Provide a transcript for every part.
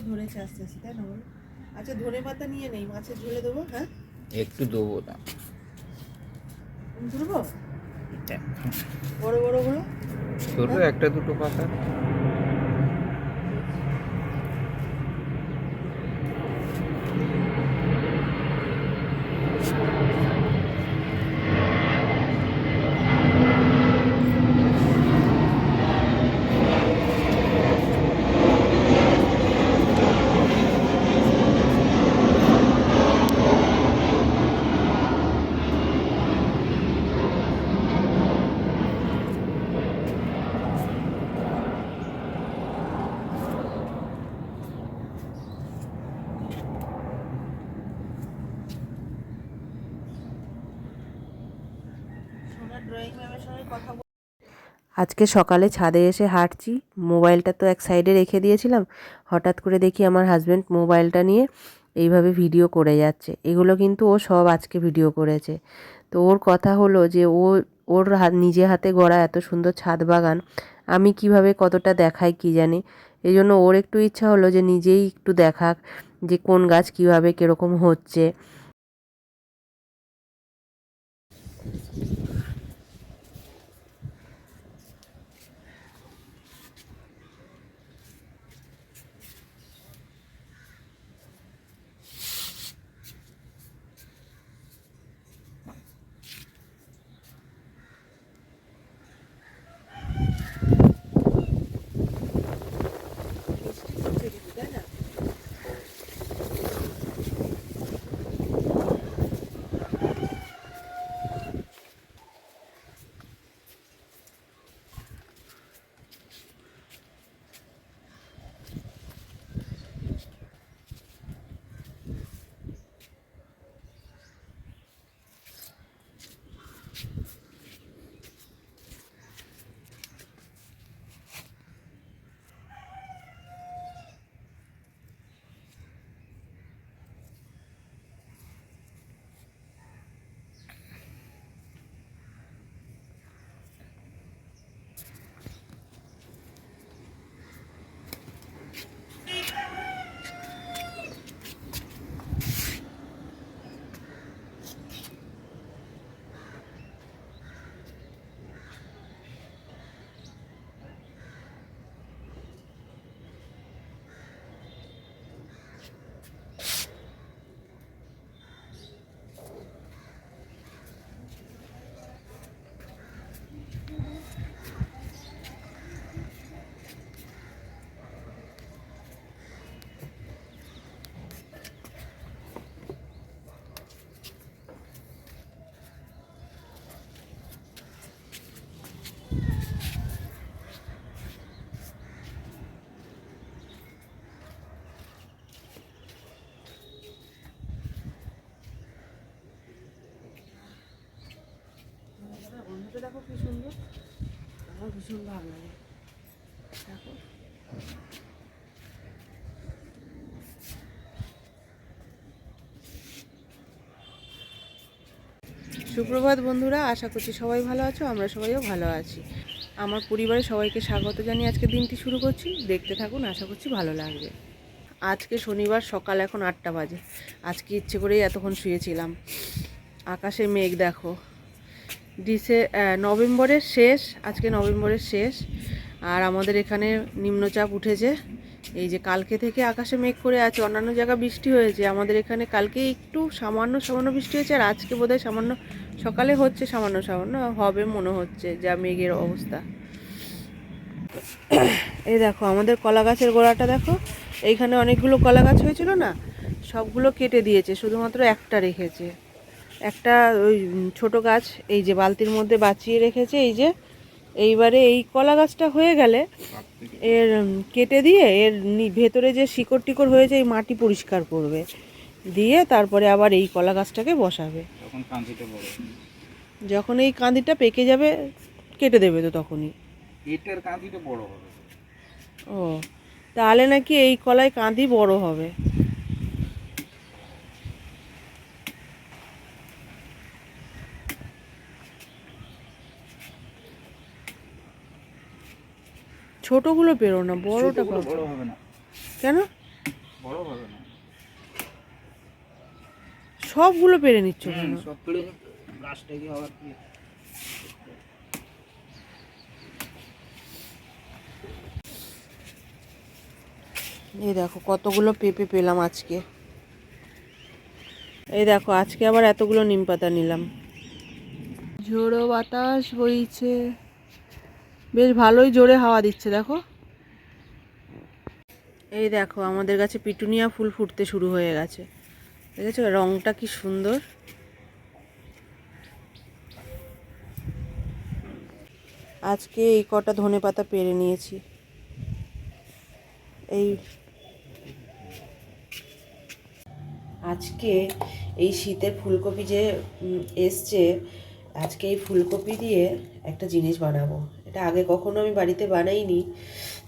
ধরেছে আস্তে আস্তে তাই না বলো? আচ্ছা ধনে পাতা নিয়ে নেই মাছের ঝোলে দেবো হ্যাঁ? একটু দেবো না। ধরবো? বড় বড় বড়? ছোট একটা দুটো পাতা। আজকে সকালে ছাদে এসে হাঁটছি, মোবাইলটা তো এক সাইডে রেখে দিয়েছিলাম, হঠাৎ করে দেখি আমার হাজব্যান্ড মোবাইলটা নিয়ে এইভাবে ভিডিও করে যাচ্ছে। এগুলো কিন্তু ও সব আজকে ভিডিও করেছে। তো ওর কথা হলো যে ও, ওর হাত নিজে হাতে গড়া এত সুন্দর ছাদ বাগান, আমি কীভাবে কতটা দেখাই কি জানি। এই জন্য ওর একটু ইচ্ছা হলো যে নিজেই একটু দেখাক যে কোন গাছ কীভাবে কীরকম হচ্ছে। সুপ্রভাত বন্ধুরা, আশা করছি সবাই ভালো আছো, আমরা সবাইও ভালো আছি। আমার পরিবারের সবাইকে স্বাগত জানিয়ে আজকে দিনটি শুরু করছি। দেখতে থাকুন, আশা করছি ভালো লাগবে। আজকে শনিবার, সকাল এখন আটটা বাজে। আজকে ইচ্ছে করেই এতক্ষণ শুয়েছিলাম। আকাশে মেঘ, দেখো। ডিসে নভেম্বরের শেষ, আজকে নভেম্বরের শেষ। আর আমাদের এখানে নিম্নচাপ উঠেছে। এই যে কালকে থেকে আকাশে মেঘ করে আছে, অন্যান্য জায়গা বৃষ্টি হয়েছে। আমাদের এখানে কালকে একটু সামান্য সামান্য বৃষ্টি হয়েছে, আর আজকে বোধহয় সামান্য সকালে হচ্ছে সামান্য সামান্য, হবে মনে হচ্ছে যা মেঘের অবস্থা। এই দেখো, আমাদের কলা গাছের গোড়াটা দেখো, এইখানে অনেকগুলো কলা গাছ হয়েছিল না? সবগুলো কেটে দিয়েছে, শুধুমাত্র একটা রেখেছে। একটা ওই ছোটো গাছ, এই যে বালতির মধ্যে বাঁচিয়ে রেখেছে, এই যে, এইবারে এই কলা গাছটা হয়ে গেলে এর কেটে দিয়ে এর ভেতরে যে শিকড় টিকড় হয়েছে, এই মাটি পরিষ্কার করবে। দিয়ে তারপরে আবার এই কলা গাছটাকে বসাবে। তখন কাঁচিটা বড়। যখন এই কাঁদিটা পেকে যাবে কেটে দেবে তো তখনই। এটার কাঁচিটা বড় হবে। ও তাহলে নাকি এই কলায় কাঁদি বড় হবে। ছোটগুলো পেরো না বড়টা বড় হবে না। কেন? বড় হবে না। সবগুলো পেরে নিচ্ছ। কেন সব পেড়ে গাছটাকে আবার এই দেখো কতগুলো পেঁপে পেলাম আজকে। এই দেখো আজকে আবার এতগুলো নিম পাতা নিলাম। ঝোড়ো বাতাস বইছে। বেশ ভালোই জোরে হাওয়া দিচ্ছে দেখো। এই দেখো আমাদের কাছে পিটুনিয়া ফুল ফুটতে শুরু হয়ে গেছে। দেখেছ রংটা কি সুন্দর? আজকে এই কটা ধনে পাতা পেরে নিয়েছি। এই আজকে এই শীতের ফুলকপি যে এসছে, আজকে এই ফুলকপি দিয়ে একটা জিনিস বানাবো। এটা আগে কখনো আমি বাড়িতে বানাইনি,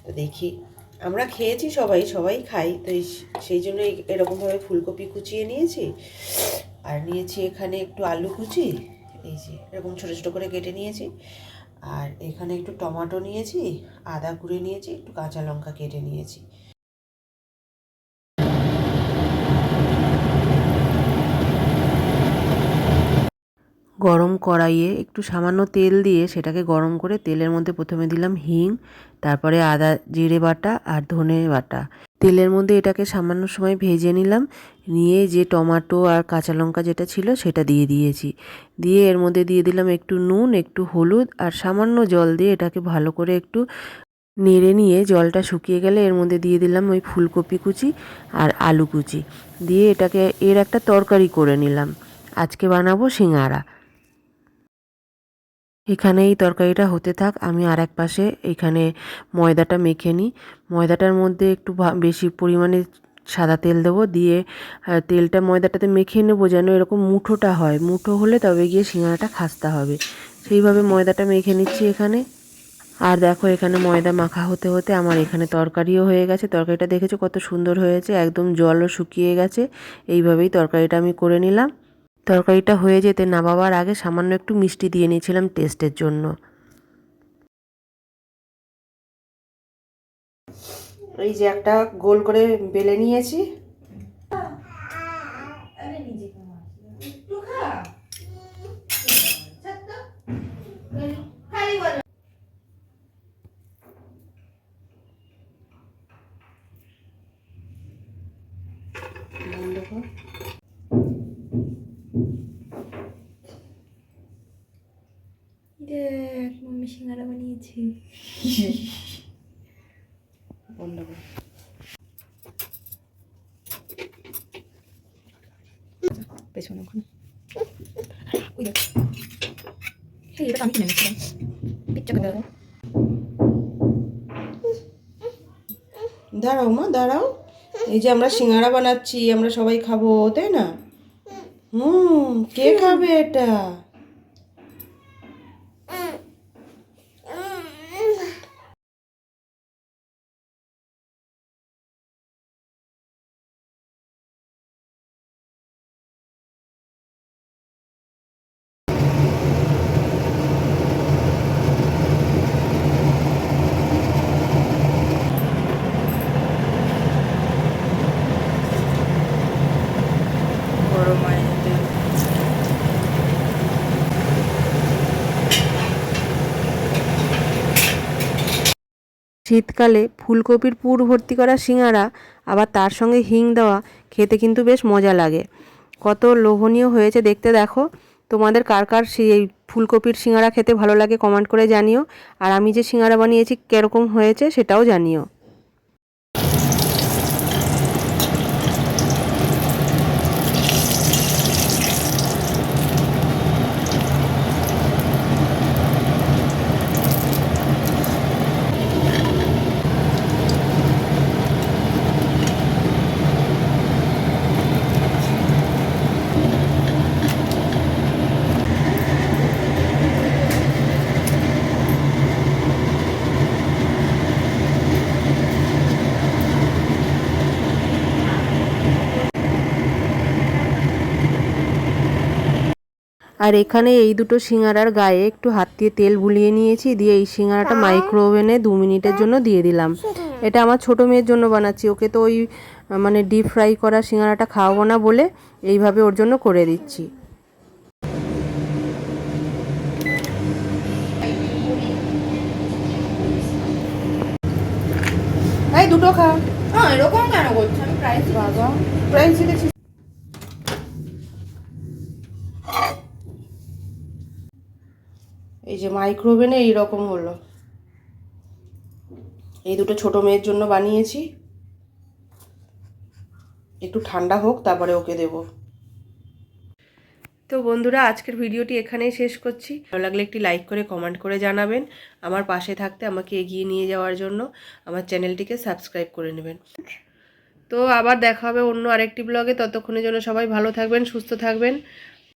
তো দেখি। আমরা খেয়েছি সবাই সবাই খাই। তো সেই জন্য এরকমভাবে ফুলকপি কুচিয়ে নিয়েছি। আর নিয়েছি এখানে একটু আলু কুচি। এই যে এরকম ছোটো ছোটো করে কেটে নিয়েছি। আর এখানে একটু টমাটো নিয়েছি, আদা কুড়ে নিয়েছি, একটু কাঁচা লঙ্কা কেটে নিয়েছি। গরম কড়াইয়ে একটু সামান্য তেল দিয়ে সেটাকে গরম করে তেলের মধ্যে প্রথমে দিলাম হিং, তারপরে আদা, জিরে বাটা আর ধনে বাটা। তেলের মধ্যে এটাকে সামান্য সময় ভেজে নিলাম, নিয়ে যে টমাটো আর কাঁচা লঙ্কা যেটা ছিল সেটা দিয়ে দিয়েছি। দিয়ে এর মধ্যে দিয়ে দিলাম একটু নুন, একটু হলুদ আর সামান্য জল দিয়ে এটাকে ভালো করে একটু নেড়ে নিয়ে জলটা শুকিয়ে গেলে এর মধ্যে দিয়ে দিলাম ওই ফুলকপি কুচি আর আলু কুচি। দিয়ে এটাকে এর একটা তরকারি করে নিলাম। আজকে বানাবো সিঙ্গারা। এখানে এই তরকারিটা হতে থাক, আমি আর এক পাশে এখানে ময়দাটা মেখে নিই। ময়দাটার মধ্যে একটু বেশি পরিমাণে সাদা তেল দেবো, দিয়ে তেলটা ময়দাটাতে মেখে নেব যেন এরকম মুঠোটা হয়। মুঠো হলে তবে গিয়ে সিঙ্গারাটা খাস্তা হবে। সেইভাবে ময়দাটা মেখে নিচ্ছি এখানে। আর দেখো এখানে ময়দা মাখা হতে হতে আমার এখানে তরকারিও হয়ে গেছে। তরকারিটা দেখেছ কত সুন্দর হয়েছে, একদম জলও শুকিয়ে গেছে। এইভাবেই তরকারিটা আমি করে নিলাম। তরকারিটা হয়ে যেতে না নামাবার আগে সামান্য একটু মিষ্টি দিয়ে নিয়েছিলাম টেস্টের জন্য। এই যে একটা গোল করে বেলে নিয়েছি বন্ধ কর। দেখ মাম্মি সিঙ্গারা বানিয়েছে বন্ধ কর। পেছনে ওখানে। ওই হ্যাঁ এটা আমি কিনে দাঁড়াও দাঁড়াও মা, দাঁড়াও। এই যে আমরা সিঙ্গারা বানাচ্ছি, আমরা সবাই খাব, তাই না? হুম, কে খাবে এটা বড় মায়ের শীতকালে ফুলকপির পুর ভর্তি করা শিঙারা আবার তার সঙ্গে হিং দেওয়া, খেতে কিন্তু বেশ মজা লাগে। কত লোভনীয় হয়েছে দেখতে দেখো। তোমাদের কার কার সেই ফুলকপির শিঙারা খেতে ভালো লাগে কমেন্ট করে জানিও। আর আমি যে শিঙারা বানিয়েছি, কীরকম হয়েছে সেটাও জানিও। আর এখানে এই দুটো সিঙ্গারার গায়ে একটু হাত দিয়ে তেল বুলিয়ে নিয়েছি দিয়ে এই সিঙ্গারাটা মাইক্রো ওভেনে দু মিনিটের জন্য দিয়ে দিলাম। এটা আমার ছোট মেয়ের জন্য বানাচ্ছি ওকে তো ওই মানে ডিপ ফ্রাই করা সিঙ্গারাটা খাওয়াবো না বলে এইভাবে ওর জন্য করে দিচ্ছি। এই দুটো খা। হ্যাঁ এরকম কেন করছ? আমি প্রাইস বাবা। প্রাইস যে মাইক্রোওভেনে এইরকম হলো। এই দুটো ছোট মেয়ের জন্য বানিয়েছি। একটু ঠান্ডা হোক, তারপরে ওকে দেব। তো বন্ধুরা, আজকের ভিডিওটি এখানেই শেষ করছি। ভালো লাগলে একটি লাইক করে কমেন্ট করে জানাবেন। আমার পাশে থাকতে আমাকে এগিয়ে নিয়ে যাওয়ার জন্য আমার চ্যানেলটিকে সাবস্ক্রাইব করে নেবেন। তো আবার দেখা হবে অন্য আরেকটি ব্লগে ততক্ষণের জন্য সবাই ভালো থাকবেন, সুস্থ থাকবেন।